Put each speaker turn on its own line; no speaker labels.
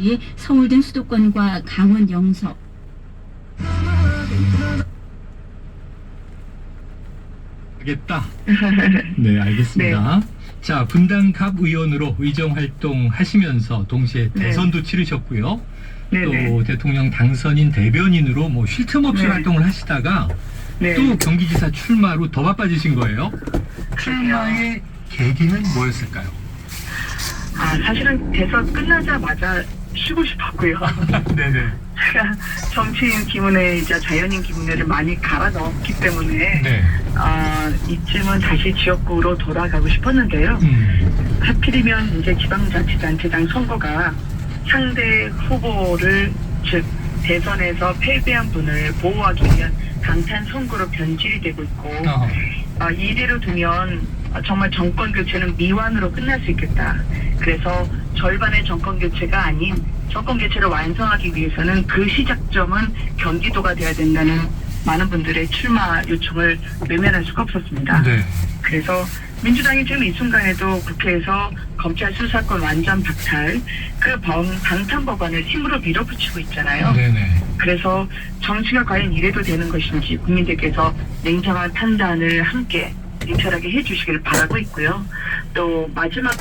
예, 이 서울 등 수도권과 강원 영서
알겠다. 네, 알겠습니다. 네. 자, 분당 갑 의원으로 의정 활동 하시면서 동시에
네.
대선도 치르셨고요.
네네.
또 네. 대통령 당선인 대변인으로 뭐 쉴 틈 없이
네.
활동을 하시다가
네.
또 경기지사 출마로 더 바빠지신
거예요.
출마의 계기는 뭐였을까요?
아, 사실은 대선 끝나자마자 쉬고 싶었고요.
네네.
제가 정치인 기문회이자 자연인 기문회를 많이 갈아 넣었기 때문에
네.
아, 이쯤은 다시 지역구로 돌아가고 싶었는데요.
음,
하필이면 이제 지방자치단체장 선거가 상대 후보를 즉 대선에서 패배한 분을 보호하기 위한 강탄 선거로 변질이 되고 있고
어,
아, 이대로 두면 아, 정말 정권 교체는 미완으로 끝날 수 있겠다. 그래서 절반의 정권 교체가 아닌 정권 교체를 완성하기 위해서는 그 시작점은 경기도가 돼야 된다는 많은 분들의 출마 요청을 외면할 수가 없었습니다.
네.
그래서 민주당이 지금 이 순간에도 국회에서 검찰 수사권 완전 박탈, 그 방, 방탄 법안을 힘으로 밀어붙이고 있잖아요.
네네.
그래서 정치가 과연 이래도 되는 것인지 국민들께서 냉정한 판단을 함께 일철하게 해주시기를 바라고 있고요. 또 마지막